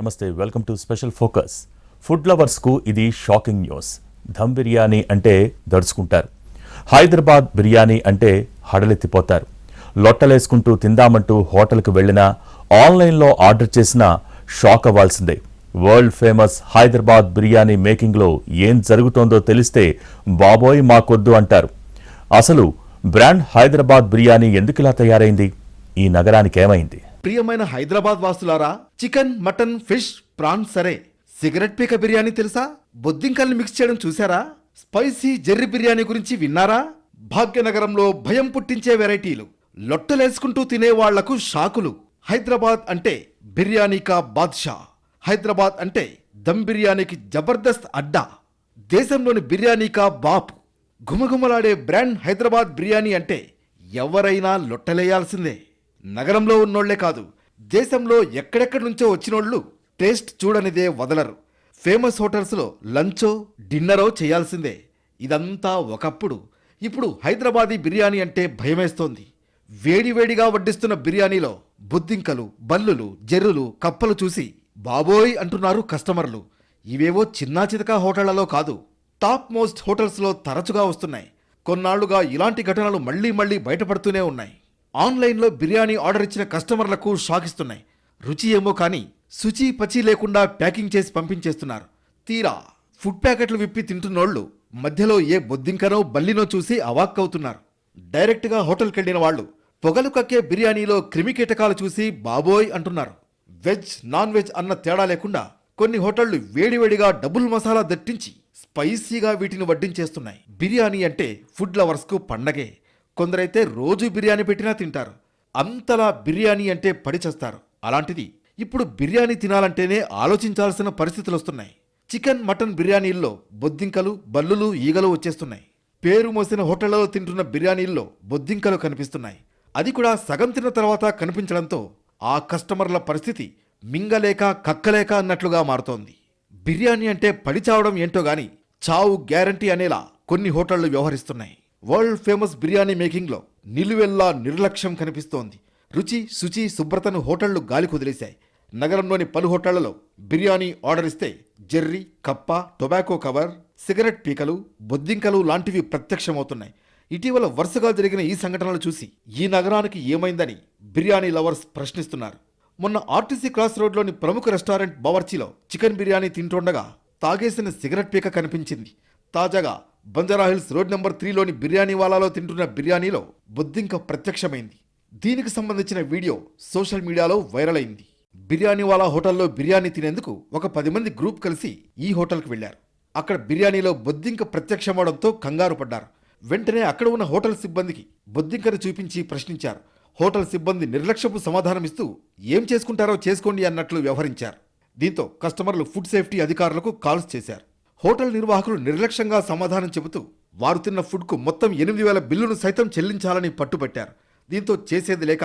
నమస్తే welcome to special focus. Food లవర్స్కు ఇది shocking news. Dum biryani అంటే దడుచుకుంటారు. హైదరాబాద్ బిర్యానీ అంటే హడలెత్తిపోతారు. లొట్టలేసుకుంటూ తిందామంటూ హోటల్కి వెళ్ళినా ఆన్లైన్లో ఆర్డర్ చేసినా షాక్ అవ్వాల్సిందే. వరల్డ్ ఫేమస్ హైదరాబాద్ బిర్యానీ మేకింగ్లో ఏం జరుగుతోందో తెలిస్తే బాబోయ్ మాకొద్దు అంటారు. అసలు బ్రాండ్ హైదరాబాద్ బిర్యానీ ఎందుకు ఇలా తయారైంది? ఈ నగరానికి ఏమైంది ప్రియమైన హైదరాబాద్ వాసులారా చికెన్ మటన్ ఫిష్ ప్రాన్ సరే. సిగరెట్ పీక బిర్యానీ తెలుసా? బొద్దింకల్ని మిక్స్ చేయడం చూసారా స్పైసీ జెర్రీ బిర్యానీ గురించి విన్నారా? భాగ్యనగరంలో భయం పుట్టించే వెరైటీలు. లొట్టలేసుకుంటూ తినే వాళ్ళకు షాకులు. హైదరాబాద్ అంటే బిర్యానీ కా బాద్షా. హైదరాబాద్ అంటే దమ్ బిర్యానీకి జబర్దస్త్ అడ్డా. దేశంలోని బిర్యానీ కా బాప్. ఘుమఘుమలాడే బ్రాండ్ హైదరాబాద్ బిర్యానీ అంటే ఎవరైనా లొట్టలేయాల్సిందే. నగరంలో ఉన్నోళ్ళే కాదు దేశంలో ఎక్కడెక్కడి నుంచో వచ్చినోళ్ళు టేస్ట్ చూడనిదే వదలరు. ఫేమస్ హోటల్స్లో లంచో డిన్నరో చేయాల్సిందే. ఇదంతా ఒకప్పుడు. ఇప్పుడు హైదరాబాదీ బిర్యానీ అంటే భయమేస్తోంది. వేడివేడిగా వడ్డిస్తున్న బిర్యానీలో బుద్దింకలు బల్లులు జెర్రులు కప్పలు చూసి బాబోయ్ అంటున్నారు కస్టమర్లు. ఇవేవో చిన్నా చితకా హోటళ్ళలో కాదు టాప్ మోస్ట్ హోటల్స్లో తరచుగా వస్తున్నాయి. కొన్నాళ్ళుగా ఇలాంటి ఘటనలు మళ్ళీ మళ్ళీ బయటపడుతూనే ఉన్నాయి. ఆన్లైన్లో బిర్యానీ ఆర్డర్ ఇచ్చిన కస్టమర్లకు షాక్ ఇస్తున్నాయి రుచి ఏమో కానీ శుచి పచి లేకుండా ప్యాకింగ్ చేసి పంపించేస్తున్నారు. తీరా ఫుడ్ ప్యాకెట్లు విప్పి తింటున్నోళ్ళు మధ్యలో ఏ బొద్దింకనో బల్లినో చూసి అవాక్కవుతున్నారు. డైరెక్ట్గా హోటల్కి వెళ్ళిన వాళ్ళు పొగలు కక్కే బిర్యానీలో క్రిమికీటకాలు చూసి బాబోయ్ అంటున్నారు. వెజ్ నాన్ వెజ్ అన్న తేడా లేకుండా కొన్ని హోటళ్ళు వేడివేడిగా డబుల్ మసాలా దట్టించి స్పైసీగా వీటిని వడ్డించేస్తున్నాయి. బిర్యానీ అంటే ఫుడ్ లవర్స్కు పండగే. కొందరైతే రోజు బిర్యానీ పెట్టినా తింటారు. అంతలా బిర్యానీ అంటే పడిచేస్తారు అలాంటిది ఇప్పుడు బిర్యానీ తినాలంటేనే ఆలోచించాల్సిన పరిస్థితులు వస్తున్నాయి చికెన్ మటన్ బిర్యానీల్లో బొద్దింకలు బల్లులు ఈగలు వచ్చేస్తున్నాయి. పేరు మోసిన హోటళ్ళలో తింటున్న బిర్యానీల్లో బొద్దింకలు కనిపిస్తున్నాయి. అది కూడా సగం తిన్న తర్వాత కనిపించడంతో ఆ కస్టమర్ల పరిస్థితి మింగలేక కక్కలేక అన్నట్లుగా మారుతోంది. బిర్యానీ అంటే పడిచావడం ఏంటో గాని చావు గ్యారంటీ అనేలా కొన్ని హోటళ్ళు వ్యవహరిస్తున్నాయి. వరల్డ్ ఫేమస్ బిర్యానీ మేకింగ్లో నిలువెల్లా నిర్లక్ష్యం కనిపిస్తోంది. రుచి శుచి శుభ్రతను హోటళ్ళు గాలి కుదిలేశాయి నగరంలోని పలు హోటళ్ళలో బిర్యానీ ఆర్డర్ ఇస్తే జెర్రీ కప్ప టొబాకో కవర్ సిగరెట్ పీకలు బొద్దింకలు లాంటివి ప్రత్యక్షమవుతున్నాయి. ఇటీవల వరుసగా జరిగిన ఈ సంఘటనలు చూసి ఈ నగరానికి ఏమైందని బిర్యానీ లవర్స్ ప్రశ్నిస్తున్నారు. మొన్న ఆర్టీసీ క్రాస్ రోడ్లోని ప్రముఖ రెస్టారెంట్ బవర్చిలో చికెన్ బిర్యానీ తింటుండగా తాగేసిన సిగరెట్ పీక కనిపించింది. తాజాగా బంజారాహిల్స్ రోడ్ నెంబర్ త్రీలోని బిర్యానీ వాలాలో తింటున్న బిర్యానీలో బొద్దింక ప్రత్యక్షమైంది. దీనికి సంబంధించిన వీడియో సోషల్ మీడియాలో వైరల్ అయింది. బిర్యానీవాలా హోటల్లో బిర్యానీ తినేందుకు ఒక పది మంది గ్రూప్ కలిసి ఈ హోటల్కి వెళ్ళారు అక్కడ బిర్యానీలో బొద్దింక ప్రత్యక్షమవడంతో కంగారు పడ్డారు. వెంటనే అక్కడ ఉన్న హోటల్ సిబ్బందికి బొద్దింకను చూపించి ప్రశ్నించారు. హోటల్ సిబ్బంది నిర్లక్ష్యపు సమాధానమిస్తూ ఏం చేసుకుంటారో చేసుకోండి అన్నట్లు వ్యవహరించారు. దీంతో కస్టమర్లు ఫుడ్ సేఫ్టీ అధికారులకు కాల్స్ చేశారు. హోటల్ నిర్వాహకులు నిర్లక్ష్యంగా సమాధానం చెబుతూ వారు తిన్న ఫుడ్కు మొత్తం ఎనిమిది వేల బిల్లును సైతం చెల్లించాలని పట్టుబట్టారు. దీంతో చేసేది లేక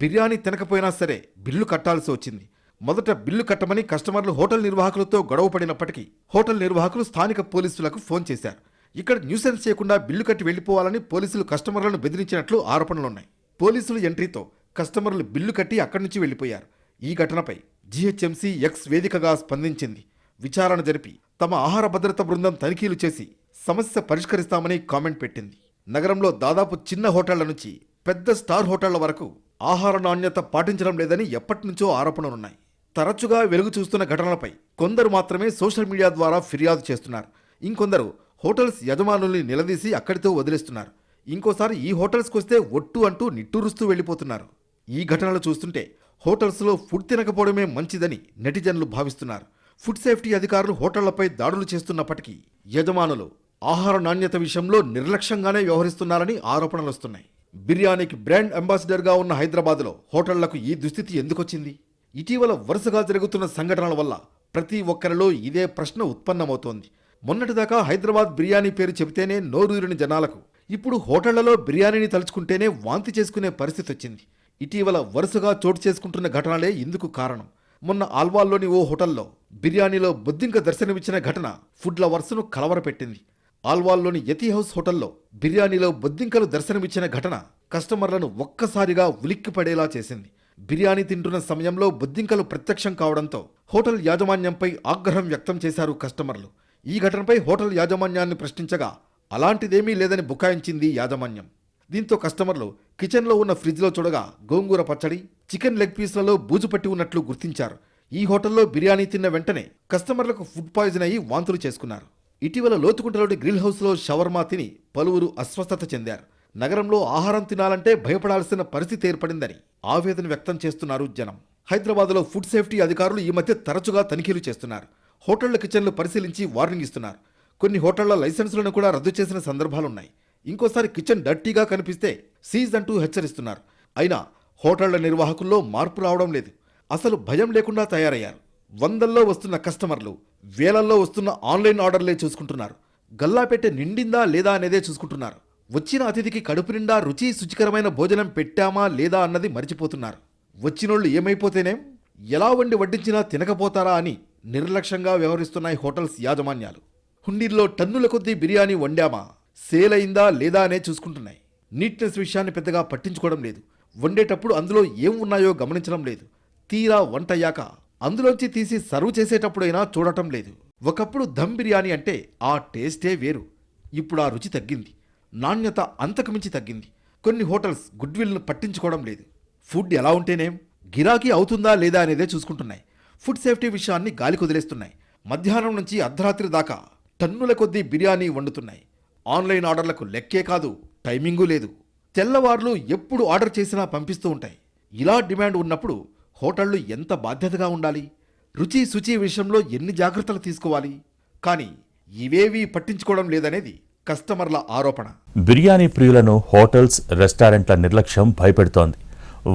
బిర్యానీ తినకపోయినా సరే బిల్లు కట్టాల్సి వచ్చింది. మొదట బిల్లు కట్టమని కస్టమర్లు హోటల్ నిర్వాహకులతో గొడవ పడినప్పటికీ హోటల్ నిర్వాహకులు స్థానిక పోలీసులకు ఫోన్ చేశారు. ఇక్కడ న్యూసెన్స్ చేయకుండా బిల్లు కట్టి వెళ్ళిపోవాలని పోలీసులు కస్టమర్లను బెదిరించినట్లు ఆరోపణలున్నాయి. పోలీసుల ఎంట్రీతో కస్టమర్లు బిల్లు కట్టి అక్కడి నుంచి వెళ్ళిపోయారు ఈ ఘటనపై జీహెచ్ఎంసీ ఎక్స్ వేదికగా స్పందించింది. విచారణ జరిపి తమ ఆహార భద్రత బృందం తనిఖీలు చేసి సమస్య పరిష్కరిస్తామని కామెంట్ పెట్టింది. నగరంలో దాదాపు చిన్న హోటళ్ళ నుంచి పెద్ద స్టార్ హోటళ్ళ వరకు ఆహార నాణ్యత పాటించడం లేదని ఎప్పటినుంచో ఆరోపణలున్నాయి. తరచుగా వెలుగు చూస్తున్న ఘటనలపై కొందరు మాత్రమే సోషల్ మీడియా ద్వారా ఫిర్యాదు చేస్తున్నారు. ఇంకొందరు హోటల్స్ యజమానుల్ని నిలదీసి అక్కడితో వదిలేస్తున్నారు. ఇంకోసారి ఈ హోటల్స్కి వస్తే ఒట్టు అంటూ నిట్టూరుస్తూ వెళ్ళిపోతున్నారు. ఈ ఘటనలు చూస్తుంటే హోటల్స్లో ఫుడ్ తినకపోవడమే మంచిదని నెటిజన్లు భావిస్తున్నారు. ఫుడ్ సేఫ్టీ అధికారులు హోటళ్ళపై దాడులు చేస్తున్నప్పటికీ యజమానులు ఆహార నాణ్యత విషయంలో నిర్లక్ష్యంగానే వ్యవహరిస్తున్నారని ఆరోపణలు వస్తున్నాయి. బిర్యానీకి బ్రాండ్ అంబాసిడర్గా ఉన్న హైదరాబాద్లో హోటళ్ళకు ఈ దుస్థితి ఎందుకొచ్చింది? ఇటీవల వరుసగా జరుగుతున్న సంఘటనల వల్ల ప్రతి ఒక్కరిలో ఇదే ప్రశ్న ఉత్పన్నమవుతోంది. మొన్నటిదాకా హైదరాబాద్ బిర్యానీ పేరు చెబితేనే నోరూరిని జనాలకు ఇప్పుడు హోటళ్ళలో బిర్యానీని తలుచుకుంటేనే వాంతి చేసుకునే పరిస్థితి వచ్చింది ఇటీవల వరుసగా చోటు చేసుకుంటున్న ఘటనలే ఇందుకు కారణం. మొన్న ఆల్వాల్లోని ఓ హోటల్లో బిర్యానీలో బొద్దింక దర్శనమిచ్చిన ఘటన ఫుడ్ లవర్స్ను కలవరపెట్టింది. ఆల్వాల్లోని యతి హౌస్ హోటల్లో బిర్యానీలో బొద్దింకలు దర్శనమిచ్చిన ఘటన కస్టమర్లను ఒక్కసారిగా ఉలిక్కిపడేలా చేసింది. బిర్యానీ తింటున్న సమయంలో బొద్దింకలు ప్రత్యక్షం కావడంతో హోటల్ యాజమాన్యంపై ఆగ్రహం వ్యక్తం చేశారు కస్టమర్లు. ఈ ఘటనపై హోటల్ యాజమాన్యాన్ని ప్రశ్నించగా అలాంటిదేమీ లేదని బుకాయించింది యాజమాన్యం. దీంతో కస్టమర్లు కిచెన్లో ఉన్న ఫ్రిడ్జ్లో చూడగా గోంగూర పచ్చడి చికెన్ లెగ్ పీస్లలో బూజు పట్టి ఉన్నట్లు గుర్తించారు. ఈ హోటల్లో బిర్యానీ తిన్న వెంటనే కస్టమర్లకు ఫుడ్ పాయిజన్ అయ్యి వాంతులు చేసుకున్నారు. ఇటీవల లోతుకుంటలోని గ్రిల్ హౌస్లో షవర్మా తిని పలువురు అస్వస్థత చెందారు. నగరంలో ఆహారం తినాలంటే భయపడాల్సిన పరిస్థితి ఏర్పడిందని ఆవేదన వ్యక్తం చేస్తున్నారు జనం. హైదరాబాద్లో ఫుడ్ సేఫ్టీ అధికారులు ఈ మధ్య తరచుగా తనిఖీలు చేస్తున్నారు. హోటళ్ళ కిచెన్లు పరిశీలించి వార్నింగ్ ఇస్తున్నారు. కొన్ని హోటళ్ళ లైసెన్సులను కూడా రద్దు చేసిన సందర్భాలున్నాయి. ఇంకోసారి కిచెన్ డర్టీగా కనిపిస్తే సీజ్ అంటూ హెచ్చరిస్తున్నారు. అయినా హోటళ్ళ నిర్వాహకుల్లో మార్పు రావడం లేదు. అసలు భయం లేకుండా తయారయ్యారు. వందల్లో వస్తున్న కస్టమర్లు వేలల్లో వస్తున్న ఆన్లైన్ ఆర్డర్లే చూసుకుంటున్నారు. గల్లాపెట్టె నిండిందా లేదా అనేదే చూసుకుంటున్నారు. వచ్చిన అతిథికి కడుపు నిండా రుచి శుచికరమైన భోజనం పెట్టామా లేదా అన్నది మర్చిపోతున్నారు. వచ్చినోళ్ళు ఏమైపోతేనేం? ఎలా వండి వడ్డించినా తినకపోతారా అని నిర్లక్ష్యంగా వ్యవహరిస్తున్నాయి హోటల్స్ యాజమాన్యాలు. హుండీల్లో టన్నుల కొద్దీ బిర్యానీ వండామా? సేల్ అయిందా లేదా అనే చూసుకుంటున్నాయి. నీట్నెస్ విషయాన్ని పెద్దగా పట్టించుకోవడం లేదు. వండేటప్పుడు అందులో ఏం ఉన్నాయో గమనించడం లేదు. తీరా వంటయ్యాక అందులోంచి తీసి సర్వ్ చేసేటప్పుడైనా చూడటం లేదు. ఒకప్పుడు ధమ్ బిర్యానీ అంటే ఆ టేస్టే వేరు. ఇప్పుడు ఆ రుచి తగ్గింది. నాణ్యత అంతకుమించి తగ్గింది. కొన్ని హోటల్స్ గుడ్విల్ను పట్టించుకోవడం లేదు. ఫుడ్ ఎలా ఉంటేనేం? గిరాకీ అవుతుందా లేదా అనేదే చూసుకుంటున్నాయి. ఫుడ్ సేఫ్టీ విషయాన్ని గాలి కుదిలేస్తున్నాయి మధ్యాహ్నం నుంచి అర్ధరాత్రి దాకా టన్నుల కొద్దీ బిర్యానీ వండుతున్నాయి. ఆన్లైన్ ఆర్డర్లకు లెక్కే కాదు టైమింగు లేదు. తెల్లవార్లు ఎప్పుడు ఆర్డర్ చేసినా పంపిస్తూ ఉంటాయి. ఇలా డిమాండ్ ఉన్నప్పుడు హోటళ్ళు ఎంత బాధ్యతగా ఉండాలి? రుచి శుచి విషయంలో ఎన్ని జాగ్రత్తలు తీసుకోవాలి? కానీ ఇవేవీ పట్టించుకోవడం లేదనేది కస్టమర్ల ఆరోపణ. బిర్యానీ ప్రియులను హోటల్స్ రెస్టారెంట్ల నిర్లక్ష్యం భయపెడుతోంది.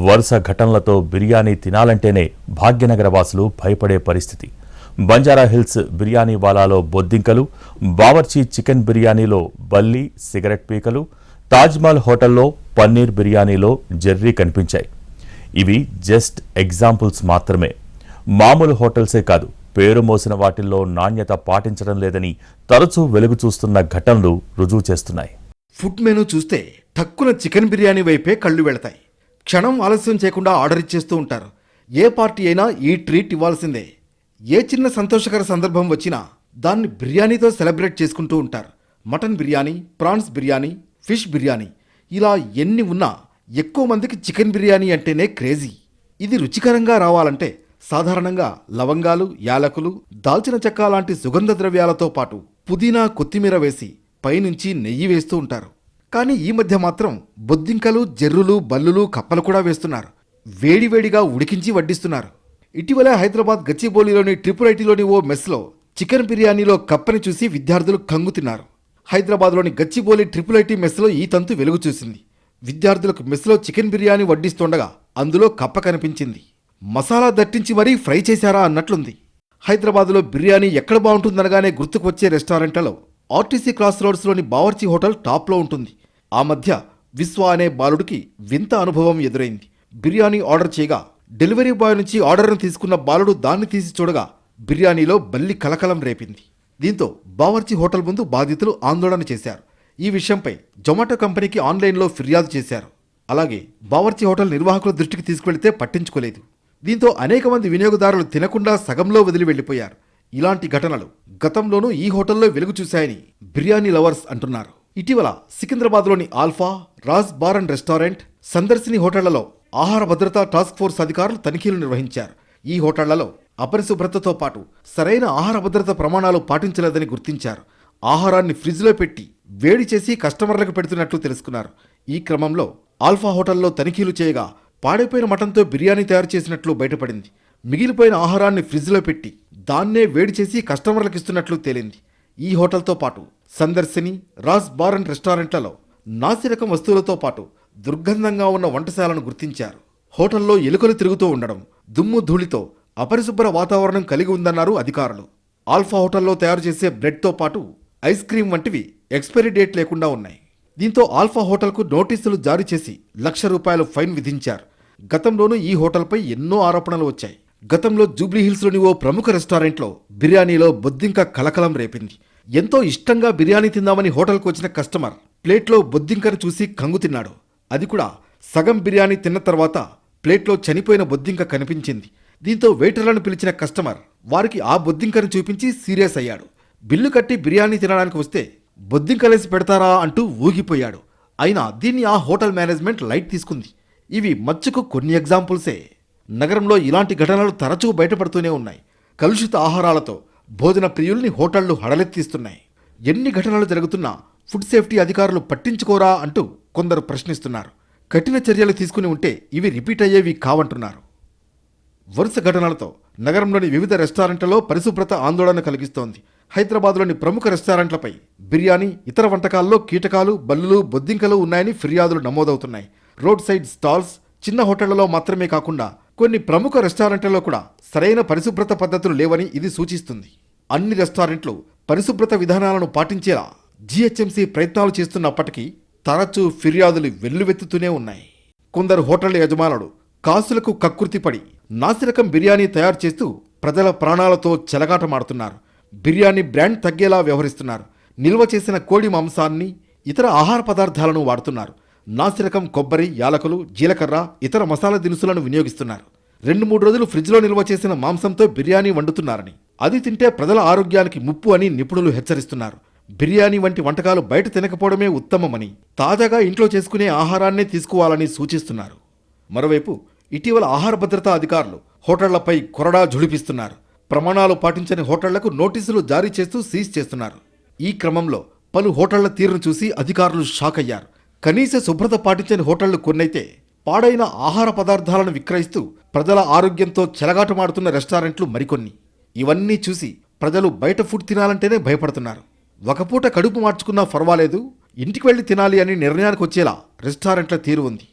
వరుస ఘటనలతో బిర్యానీ తినాలంటేనే భాగ్యనగర వాసులు భయపడే పరిస్థితి. బంజారా హిల్స్ బిర్యానీ వాలాలో బొద్దింకలు బావర్చి చికెన్ బిర్యానీలో బల్లి సిగరెట్ పీకలు తాజ్మహల్ హోటల్లో పన్నీర్ బిర్యానీలో జెర్రీ కనిపించాయి. ఇవి జస్ట్ ఎగ్జాంపుల్స్ మాత్రమే. మామూలు హోటల్సే కాదు పేరు మోసిన వాటిల్లో నాణ్యత పాటించడం లేదని తరచూ వెలుగు చూస్తున్న ఘటనలు రుజువు చేస్తున్నాయి. ఫుడ్ మెనూ చూస్తే తక్కువ చికెన్ బిర్యానీ వైపే కళ్ళు వెళతాయి. క్షణం ఆలస్యం చేయకుండా ఆర్డర్ ఇచ్చేస్తూ ఉంటారు. ఏ పార్టీ అయినా ఈ ట్రీట్ ఇవ్వాల్సిందే. ఏ చిన్న సంతోషకర సందర్భం వచ్చినా దాన్ని బిర్యానీతో సెలబ్రేట్ చేసుకుంటూ ఉంటారు. Mutton biryani prawns biryani fish biryani ఇలా ఎన్ని ఉన్నా ఎక్కువ మందికి చికెన్ బిర్యానీ అంటేనే క్రేజీ. ఇది రుచికరంగా రావాలంటే సాధారణంగా లవంగాలు యాలకులు దాల్చిన చెక్క లాంటి సుగంధ ద్రవ్యాలతో పాటు పుదీనా కొత్తిమీర వేసి పైనుంచి నెయ్యి వేస్తూ ఉంటారు. కానీ ఈ మధ్య మాత్రం బొద్దింకలు జెర్రులు బల్లులు కప్పలు కూడా వేస్తున్నారు. వేడివేడిగా ఉడికించి వడ్డిస్తున్నారు. ఇటీవల హైదరాబాద్ గచ్చిబౌలిలోని ట్రిపుల్ ఐటీలోని ఓ మెస్లో చికెన్ బిర్యానీలో కప్పని చూసి విద్యార్థులు కంగుతిన్నారు హైదరాబాద్లోని గచ్చిబౌలి ట్రిపుల్ ఐటీ మెస్లో ఈ తంతు వెలుగు చూసింది. విద్యార్థులకు మెస్లో చికెన్ బిర్యానీ వడ్డిస్తుండగా అందులో కప్ప కనిపించింది. మసాలా దట్టించి మరీ ఫ్రై చేశారా అన్నట్లుంది. హైదరాబాద్లో బిర్యానీ ఎక్కడ బాగుంటుందనగానే గుర్తుకు వచ్చే రెస్టారెంట్లలో ఆర్టీసీ క్రాస్ రోడ్స్లోని బావర్చి హోటల్ టాప్లో ఉంటుంది. ఆ మధ్య విశ్వ అనే బాలుడికి వింత అనుభవం ఎదురైంది. బిర్యానీ ఆర్డర్ చేయగా డెలివరీ బాయ్ నుంచి ఆర్డర్ను తీసుకున్న బాలుడు దాన్ని తీసి చూడగా బిర్యానీలో బల్లి కలకలం రేపింది. దీంతో బావర్చి హోటల్ ముందు బాధితులు ఆందోళన చేశారు. ఈ విషయంపై జొమాటో కంపెనీకి ఆన్లైన్లో ఫిర్యాదు చేశారు. అలాగే బావర్చి హోటల్ నిర్వాహకుల దృష్టికి తీసుకువెళితే పట్టించుకోలేదు. దీంతో అనేక మంది వినియోగదారులు తినకుండా సగంలో వదిలి వెళ్ళిపోయారు ఇలాంటి ఘటనలు గతంలోనూ ఈ హోటల్లో వెలుగు చూశాయని బిర్యానీ లవర్స్ అంటున్నారు. ఇటీవల సికింద్రాబాద్లోని Alpha Raj bar and restaurant Sandarshini హోటళ్ళలో ఆహార భద్రతా టాస్క్ ఫోర్స్ అధికారులు తనిఖీలు నిర్వహించారు. ఈ హోటళ్ళలో అపరిశుభ్రతతో పాటు సరైన ఆహార భద్రత ప్రమాణాలు పాటించలేదని గుర్తించారు. ఆహారాన్ని ఫ్రిడ్జ్లో పెట్టి వేడి చేసి కస్టమర్లకు పెడుతున్నట్లు తెలుసుకున్నారు. ఈ క్రమంలో ఆల్ఫా హోటల్లో తనిఖీలు చేయగా పాడైపోయిన మటన్తో బిర్యానీ తయారు చేసినట్లు బయటపడింది. మిగిలిపోయిన ఆహారాన్ని ఫ్రిడ్జ్లో పెట్టి దాన్నే వేడి చేసి కస్టమర్లకు ఇస్తున్నట్లు తేలింది. ఈ హోటల్తో పాటు సందర్శిని రాస్ బార్ అండ్ రెస్టారెంట్లలో నాసిరకం వస్తువులతో పాటు దుర్గంధంగా ఉన్న వంటశాలను గుర్తించారు. హోటల్లో ఎలుకలు తిరుగుతూ ఉండడం దుమ్ము ధూళితో అపరిశుభ్ర వాతావరణం కలిగి ఉందన్నారు అధికారులు. ఆల్ఫా హోటల్లో తయారు చేసే బ్రెడ్తో పాటు ఐస్ క్రీం వంటివి ఎక్స్పైరీ డేట్ లేకుండా ఉన్నాయి. దీంతో ఆల్ఫా హోటల్కు నోటీసులు జారీ చేసి లక్ష రూపాయలు ఫైన్ విధించారు. గతంలోనూ ఈ హోటల్పై ఎన్నో ఆరోపణలు వచ్చాయి. గతంలో జూబ్లీహిల్స్లోని ఓ ప్రముఖ రెస్టారెంట్లో బిర్యానీలో బొద్దింక కలకలం రేపింది. ఎంతో ఇష్టంగా బిర్యానీ తిందామని హోటల్కు వచ్చిన కస్టమర్ ప్లేట్లో బొద్దింకను చూసి కంగు తిన్నాడు. అది కూడా సగం బిర్యానీ తిన్న తర్వాత ప్లేట్లో చనిపోయిన బొద్దింక కనిపించింది. దీంతో వెయిటర్లను పిలిచిన కస్టమర్ వారికి ఆ బొద్దింకను చూపించి సీరియస్ అయ్యాడు. బిల్లు కట్టి బిర్యానీ తినడానికి వస్తే బొద్దింకలేసి పెడతారా అంటూ ఊగిపోయాడు. అయినా దీన్ని ఆ హోటల్ మేనేజ్మెంట్ లైట్ తీసుకుంది. ఇవి మచ్చుకు కొన్ని ఎగ్జాంపుల్సే. నగరంలో ఇలాంటి ఘటనలు తరచూ బయటపడుతూనే ఉన్నాయి. కలుషిత ఆహారాలతో భోజన ప్రియుల్ని హోటళ్ళు హడలెత్తిస్తున్నాయి. ఎన్ని ఘటనలు జరుగుతున్నా ఫుడ్ సేఫ్టీ అధికారులు పట్టించుకోరా అంటూ కొందరు ప్రశ్నిస్తున్నారు. కఠిన చర్యలు తీసుకుని ఉంటే ఇవి రిపీట్ అయ్యేవి కావంటున్నారు. వరుస ఘటనలతో నగరంలోని వివిధ రెస్టారెంట్లలో పరిశుభ్రత ఆందోళన కలిగిస్తోంది. హైదరాబాద్లోని ప్రముఖ రెస్టారెంట్లపై బిర్యానీ ఇతర వంటకాల్లో కీటకాలు బల్లులు బొద్దింకలు ఉన్నాయని ఫిర్యాదులు నమోదవుతున్నాయి. రోడ్ సైడ్ స్టాల్స్ చిన్న హోటళ్ళలో మాత్రమే కాకుండా కొన్ని ప్రముఖ రెస్టారెంట్లలో కూడా సరైన పరిశుభ్రత పద్ధతులు లేవని ఇది సూచిస్తుంది. అన్ని రెస్టారెంట్లు పరిశుభ్రత విధానాలను పాటించేలా జీహెచ్ఎంసీ ప్రయత్నాలు చేస్తున్నప్పటికీ తరచూ ఫిర్యాదులు వెల్లువెత్తుతూనే ఉన్నాయి. కొందరు హోటళ్ళ యజమానులు కాసులకు కక్కుర్తిపడి నాసిరకం బిర్యానీ తయారు చేస్తూ ప్రజల ప్రాణాలతో చెలగాటమాడుతున్నారు. బిర్యానీ బ్రాండ్ తగ్గేలా వ్యవహరిస్తున్నారు. నిల్వ చేసిన కోడి మాంసాన్ని ఇతర ఆహార పదార్థాలను వాడుతున్నారు. నాసిరకం కొబ్బరి యాలకులు జీలకర్ర ఇతర మసాలా దినుసులను వినియోగిస్తున్నారు. రెండు మూడు రోజులు ఫ్రిడ్జ్లో నిల్వ చేసిన మాంసంతో బిర్యానీ వండుతున్నారని. అది తింటే ప్రజల ఆరోగ్యానికి ముప్పు అని నిపుణులు హెచ్చరిస్తున్నారు. బిర్యానీ వంటి వంటకాలు బయట తినకపోవడమే ఉత్తమమని తాజాగా ఇంట్లో చేసుకునే ఆహారాన్నే తీసుకోవాలని సూచిస్తున్నారు. మరోవైపు ఇటీవల ఆహార భద్రతా అధికారులు హోటళ్ళపై కొరడా జుడిపిస్తున్నారు ప్రమాణాలు పాటించని హోటళ్ళకు నోటీసులు జారీ చేస్తూ సీజ్ చేస్తున్నారు. ఈ క్రమంలో పలు హోటళ్ళ తీరును చూసి అధికారులు షాక్ అయ్యారు. కనీస శుభ్రత పాటించని హోటళ్ళు కొన్నైతే పాడైన ఆహార పదార్థాలను విక్రయిస్తూ ప్రజల ఆరోగ్యంతో చెలగాటమాడుతున్న రెస్టారెంట్లు మరికొన్ని. ఇవన్నీ చూసి ప్రజలు బయట ఫుడ్ తినాలంటేనే భయపడుతున్నారు. ఒకపూట కడుపు మార్చుకున్నా పర్వాలేదు ఇంటికి వెళ్ళి తినాలి అని నిర్ణయానికి వచ్చేలా రెస్టారెంట్ల తీరు ఉంది.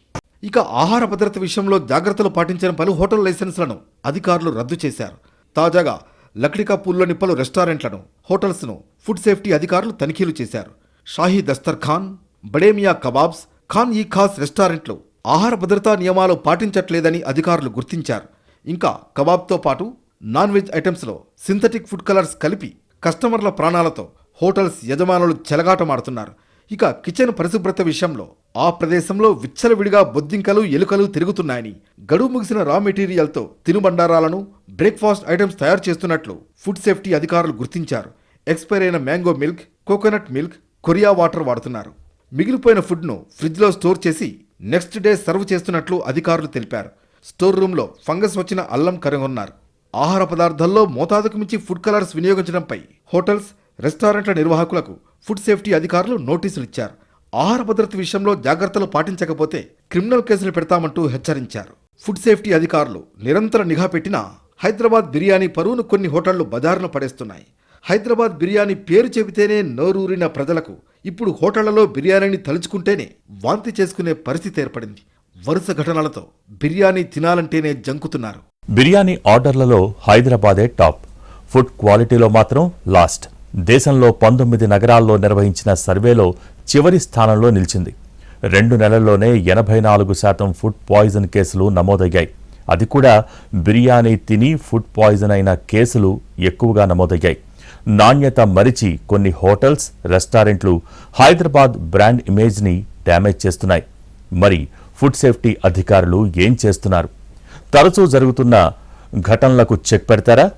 ఇక ఆహార భద్రత విషయంలో జాగ్రత్తలు పాటించిన పలు హోటల్ లైసెన్స్లను అధికారులు రద్దు చేశారు. తాజాగా లక్డికాపూల్లోని పలు రెస్టారెంట్లను హోటల్స్ను ఫుడ్ సేఫ్టీ అధికారులు తనిఖీలు చేశారు. షాహీ దస్తర్ ఖాన్ బడేమియా కబాబ్స్ ఖాన్ ఈ ఖాస్ రెస్టారెంట్లు ఆహార భద్రతా నియమాలు పాటించట్లేదని అధికారులు గుర్తించారు. ఇంకా కబాబ్తో పాటు నాన్ వెజ్ ఐటమ్స్లో సింథటిక్ ఫుడ్ కలర్స్ కలిపి కస్టమర్ల ప్రాణాలతో హోటల్స్ యజమానులు చెలగాటమాడుతున్నారు. ఇక కిచెన్ పరిశుభ్రత విషయంలో ఆ ప్రదేశంలో విచ్చలవిడిగా బొద్దింకలు ఎలుకలు తిరుగుతున్నాయని గడువు ముగిసిన రా మెటీరియల్తో తినుబండారాలను బ్రేక్ఫాస్ట్ ఐటమ్స్ తయారు చేస్తున్నట్లు ఫుడ్ సేఫ్టీ అధికారులు గుర్తించారు. ఎక్స్పైర్ అయిన మ్యాంగో మిల్క్ కోకోనట్ మిల్క్ కొరియా వాటర్ వాడుతున్నారు. మిగిలిపోయిన ఫుడ్ను ఫ్రిడ్జ్లో స్టోర్ చేసి నెక్స్ట్ డే సర్వ్ చేస్తున్నట్లు అధికారులు తెలిపారు. స్టోర్ రూమ్లో ఫంగస్ వచ్చిన అల్లం కనుగొన్నారు. ఆహార పదార్థాల్లో మోతాదుకు మించి ఫుడ్ కలర్స్ వినియోగించడంపై హోటల్స్ రెస్టారెంట్ల నిర్వాహకులకు ఫుడ్ సేఫ్టీ అధికారులు నోటీసులు ఇచ్చారు ఆహార భద్రత విషయంలో జాగ్రత్తలు పాటించకపోతే క్రిమినల్ కేసులు పెడతామంటూ హెచ్చరించారు. ఫుడ్ సేఫ్టీ అధికారులు నిరంతర నిఘా పెట్టినా హైదరాబాద్ బిర్యానీ పరువును కొన్ని హోటళ్ళు బజారున పడేస్తున్నాయి. హైదరాబాద్ బిర్యానీ పేరు చెబితేనే నోరూరిన ప్రజలకు ఇప్పుడు హోటళ్ళలో బిర్యానీని తలుచుకుంటేనే వాంతి చేసుకునే పరిస్థితి ఏర్పడింది. వరుస ఘటనలతో బిర్యానీ తినాలంటేనే జంకుతున్నారు. బిర్యానీ ఆర్డర్లలో హైదరాబాదే టాప్. ఫుడ్ క్వాలిటీలో మాత్రం లాస్ట్. దేశంలో పంతొమ్మిది నగరాల్లో నిర్వహించిన సర్వేలో చివరి స్థానంలో నిలిచింది. రెండు నెలల్లోనే ఎనభై నాలుగు శాతం ఫుడ్ పాయిజన్ కేసులు నమోదయ్యాయి. అది కూడా బిర్యానీ తిని ఫుడ్ పాయిజన్ అయిన కేసులు ఎక్కువగా నమోదయ్యాయి. నాణ్యత మరిచి కొన్ని హోటల్స్ రెస్టారెంట్లు హైదరాబాద్ బ్రాండ్ ఇమేజ్ని డ్యామేజ్ చేస్తున్నాయి. మరి ఫుడ్ సేఫ్టీ అధికారులు ఏం చేస్తున్నారు? తరచూ జరుగుతున్న ఘటనలకు చెక్ పెడతారా?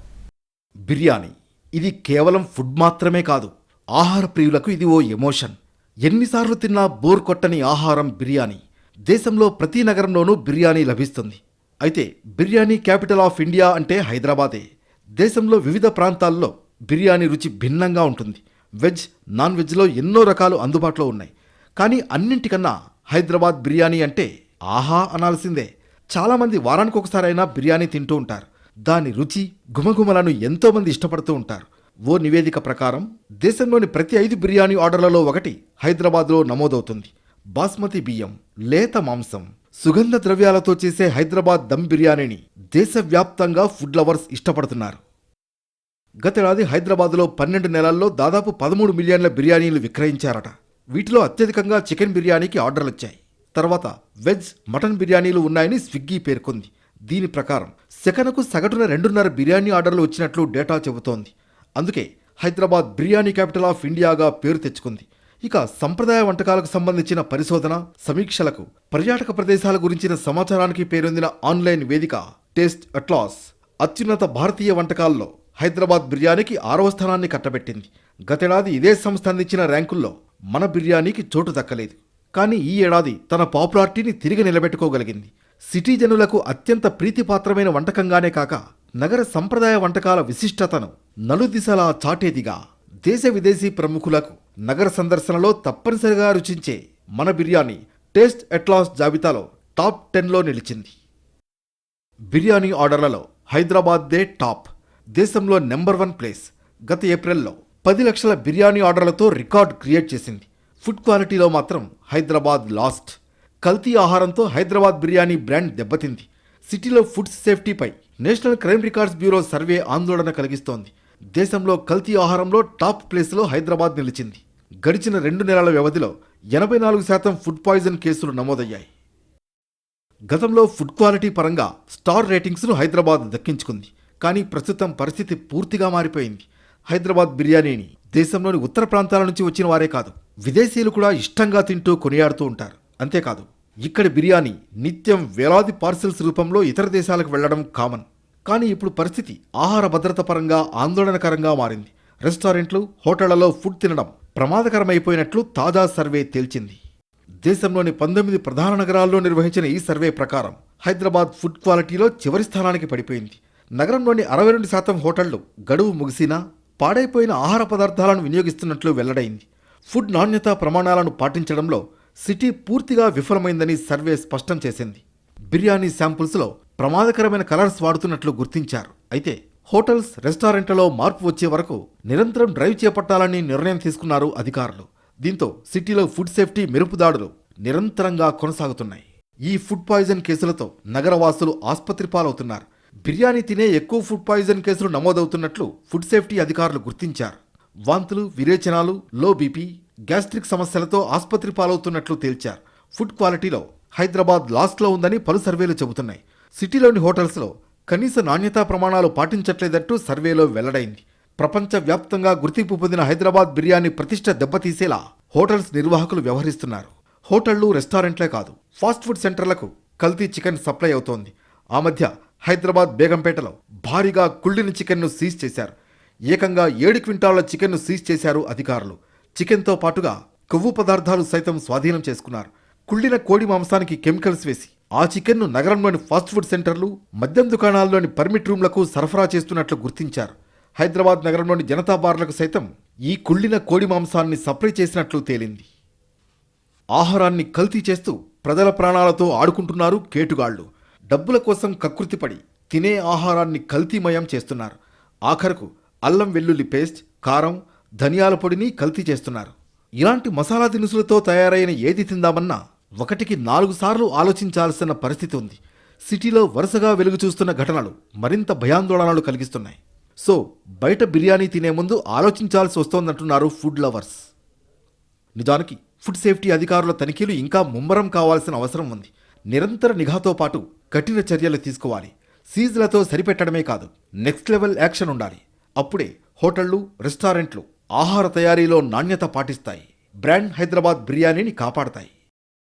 బిర్యానీ ఇది కేవలం ఫుడ్ మాత్రమే కాదు. ఆహార ప్రియులకు ఇది ఓ ఎమోషన్. ఎన్నిసార్లు తిన్నా బోర్ కొట్టని ఆహారం బిర్యానీ. దేశంలో ప్రతి నగరంలోనూ బిర్యానీ లభిస్తుంది. అయితే బిర్యానీ క్యాపిటల్ ఆఫ్ ఇండియా అంటే హైదరాబాదే. దేశంలో వివిధ ప్రాంతాల్లో బిర్యానీ రుచి భిన్నంగా ఉంటుంది. వెజ్ నాన్ వెజ్లో ఎన్నో రకాలు అందుబాటులో ఉన్నాయి. కానీ అన్నింటికన్నా హైదరాబాద్ బిర్యానీ అంటే ఆహా అనాల్సిందే. చాలామంది వారానికి ఒకసారైనా బిర్యానీ తింటూ ఉంటారు. దాని రుచి గుమగుమలను ఎంతోమంది ఇష్టపడుతూ ఉంటారు. ఓ నివేదిక ప్రకారం దేశంలోని ప్రతి ఐదు బిర్యానీ ఆర్డర్లలో ఒకటి హైదరాబాద్లో నమోదవుతుంది. బాస్మతి బియ్యం లేత మాంసం సుగంధ ద్రవ్యాలతో చేసే హైదరాబాద్ దమ్ బిర్యానీని దేశవ్యాప్తంగా ఫుడ్ లవర్స్ ఇష్టపడుతున్నారు. గతేడాది హైదరాబాద్లో పన్నెండు నెలల్లో దాదాపు పదమూడు మిలియన్ల బిర్యానీలు విక్రయించారట. వీటిలో అత్యధికంగా చికెన్ బిర్యానీకి ఆర్డర్లు వచ్చాయి తర్వాత వెజ్ మటన్ బిర్యానీలు ఉన్నాయని స్విగ్గీ పేర్కొంది. దీని ప్రకారం సెకనుకు సగటున రెండున్నర బిర్యానీ ఆర్డర్లు వచ్చినట్లు డేటా చెబుతోంది. అందుకే హైదరాబాద్ బిర్యానీ క్యాపిటల్ ఆఫ్ ఇండియాగా పేరు తెచ్చుకుంది. ఇక సంప్రదాయ వంటకాలకు సంబంధించిన పరిశోధన సమీక్షలకు పర్యాటక ప్రదేశాల గురించిన సమాచారానికి పేరొందిన ఆన్లైన్ వేదిక టేస్ట్ అట్లాస్ అత్యున్నత భారతీయ వంటకాల్లో హైదరాబాద్ బిర్యానీకి ఆరవ స్థానాన్ని కట్టబెట్టింది. గతేడాది ఇదే సంస్థ అందించిన ర్యాంకుల్లో మన బిర్యానీకి చోటు దక్కలేదు. కానీ ఈ ఏడాది తన పాపులారిటీని తిరిగి నిలబెట్టుకోగలిగింది. సిటీ జనులకు అత్యంత ప్రీతిపాత్రమైన వంటకంగానే కాక నగర సంప్రదాయ వంటకాల విశిష్టతను నలుదిశలా చాటేదిగా దేశ విదేశీ ప్రముఖులకు నగర సందర్శనలో తప్పనిసరిగా రుచించే మన బిర్యానీ టేస్ట్ ఎట్లాస్ జాబితాలో టాప్ టెన్లో నిలిచింది. బిర్యానీ ఆర్డర్లలో హైదరాబాద్ దే టాప్ దేశంలో నెంబర్ వన్ ప్లేస్ గత ఏప్రిల్లో పది లక్షల బిర్యానీ ఆర్డర్లతో రికార్డ్ క్రియేట్ చేసింది. ఫుడ్ క్వాలిటీలో మాత్రం హైదరాబాద్ లాస్ట్. కల్తీ ఆహారంతో హైదరాబాద్ బిర్యానీ బ్రాండ్ దెబ్బతింది. సిటీలో food సేఫ్టీపై National Crime Records Bureau survey ఆందోళన కలిగిస్తోంది. దేశంలో కల్తీ ఆహారంలో టాప్ ప్లేస్లో హైదరాబాద్ నిలిచింది. గడిచిన రెండు నెలల వ్యవధిలో ఎనభై నాలుగు శాతం ఫుడ్ పాయిజన్ కేసులు నమోదయ్యాయి. గతంలో ఫుడ్ క్వాలిటీ పరంగా స్టార్ రేటింగ్స్ను హైదరాబాద్ దక్కించుకుంది. కానీ ప్రస్తుతం పరిస్థితి పూర్తిగా మారిపోయింది. హైదరాబాద్ బిర్యానీని దేశంలోని ఉత్తర ప్రాంతాల నుంచి వచ్చిన వారే కాదు విదేశీయులు కూడా ఇష్టంగా తింటూ కొనియాడుతూ ఉంటారు. అంతేకాదు ఇక్కడి బిర్యానీ నిత్యం వేలాది పార్సిల్స్ రూపంలో ఇతర దేశాలకు వెళ్ళడం కామన్. కానీ ఇప్పుడు పరిస్థితి ఆహార భద్రత పరంగా ఆందోళనకరంగా మారింది. రెస్టారెంట్లు హోటళ్ళలో ఫుడ్ తినడం ప్రమాదకరమైపోయినట్లు తాజా సర్వే తేల్చింది. దేశంలోని పంతొమ్మిది ప్రధాన నగరాల్లో నిర్వహించిన ఈ సర్వే ప్రకారం హైదరాబాద్ ఫుడ్ క్వాలిటీలో చివరి స్థానానికి పడిపోయింది. నగరంలోని అరవై రెండు శాతం హోటళ్ళు గడువు ముగిసినా పాడైపోయిన ఆహార పదార్థాలను వినియోగిస్తున్నట్లు వెల్లడైంది. ఫుడ్ నాణ్యతా ప్రమాణాలను పాటించడంలో సిటీ పూర్తిగా విఫలమైందని సర్వే స్పష్టం చేసింది. బిర్యానీ శాంపుల్స్లో ప్రమాదకరమైన కలర్స్ వాడుతున్నట్లు గుర్తించారు. అయితే హోటల్స్ రెస్టారెంట్లలో మార్పు వచ్చే వరకు నిరంతరం డ్రైవ్ చేపట్టాలని నిర్ణయం తీసుకున్నారు అధికారులు. దీంతో సిటీలో ఫుడ్ సేఫ్టీ మెరుపుదాడులు నిరంతరంగా కొనసాగుతున్నాయి. ఈ ఫుడ్ పాయిజన్ కేసులతో నగరవాసులు ఆసుపత్రి పాలవుతున్నారు. బిర్యానీ తినే ఎక్కువ ఫుడ్ పాయిజన్ కేసులు నమోదవుతున్నట్లు ఫుడ్ సేఫ్టీ అధికారులు గుర్తించారు. వాంతులు విరేచనాలు లో బీపీ గ్యాస్ట్రిక్ సమస్యలతో ఆసుపత్రి పాలవుతున్నట్లు తేల్చారు. ఫుడ్ క్వాలిటీలో హైదరాబాద్ లాస్ట్లో ఉందని పలు సర్వేలు చెబుతున్నాయి. సిటీలోని హోటల్స్లో కనీస నాణ్యతా ప్రమాణాలు పాటించట్లేదంటూ సర్వేలో వెల్లడైంది. ప్రపంచవ్యాప్తంగా గుర్తింపు పొందిన హైదరాబాద్ బిర్యానీ ప్రతిష్ట దెబ్బతీసేలా హోటల్స్ నిర్వాహకులు వ్యవహరిస్తున్నారు. హోటళ్ళు రెస్టారెంట్లే కాదు ఫాస్ట్ ఫుడ్ సెంటర్లకు కల్తీ చికెన్ సప్లై అవుతోంది. ఆ మధ్య హైదరాబాద్ బేగంపేటలో భారీగా కుళ్ళిన చికెన్ను సీజ్ చేశారు. ఏకంగా ఏడు క్వింటాళ్ళ చికెన్ను సీజ్ చేశారు అధికారులు. చికెన్తో పాటుగా కొవ్వు పదార్థాలు సైతం స్వాధీనం చేసుకున్నారు. కుళ్ళిన కోడి మాంసానికి కెమికల్స్ వేసి ఆ చికెన్ను నగరంలోని ఫాస్ట్ ఫుడ్ సెంటర్లు మద్యం దుకాణాల్లోని పర్మిట్ రూమ్లకు సరఫరా చేస్తున్నట్లు గుర్తించారు. హైదరాబాద్ నగరంలోని జనతా బార్లకు సైతం ఈ కుళ్ళిన కోడి మాంసాన్ని సప్లై చేసినట్లు తేలింది. ఆహారాన్ని కల్తీ చేస్తూ ప్రజల ప్రాణాలతో ఆడుకుంటున్నారు కేటుగాళ్ళు డబ్బుల కోసం కకృతిపడి తినే ఆహారాన్ని కల్తీమయం చేస్తున్నారు. ఆఖరకు అల్లం వెల్లుల్లి పేస్ట్ కారం ధనియాల పొడిని కల్తీ చేస్తున్నారు. ఇలాంటి మసాలా దినుసులతో తయారైన ఏది తిందామన్నా ఒకటికి నాలుగు సార్లు ఆలోచించాల్సిన పరిస్థితి ఉంది. సిటీలో వరుసగా వెలుగు చూస్తున్న ఘటనలు మరింత భయాందోళనలు కలిగిస్తున్నాయి. సో బయట బిర్యానీ తినే ముందు ఆలోచించాల్సి వస్తోందంటున్నారు ఫుడ్ లవర్స్. నిజానికి ఫుడ్ సేఫ్టీ అధికారుల తనిఖీలు ఇంకా ముమ్మరం కావాల్సిన అవసరం ఉంది. నిరంతర నిఘాతో పాటు కఠిన చర్యలు తీసుకోవాలి. సీజులతో సరిపెట్టడమే కాదు నెక్స్ట్ లెవెల్ యాక్షన్ ఉండాలి. అప్పుడే హోటళ్ళు రెస్టారెంట్లు ఆహార తయారీలో నాణ్యత పాటిస్తాయి. బ్రాండ్ హైదరాబాద్ బిర్యానీని కాపాడతాయి.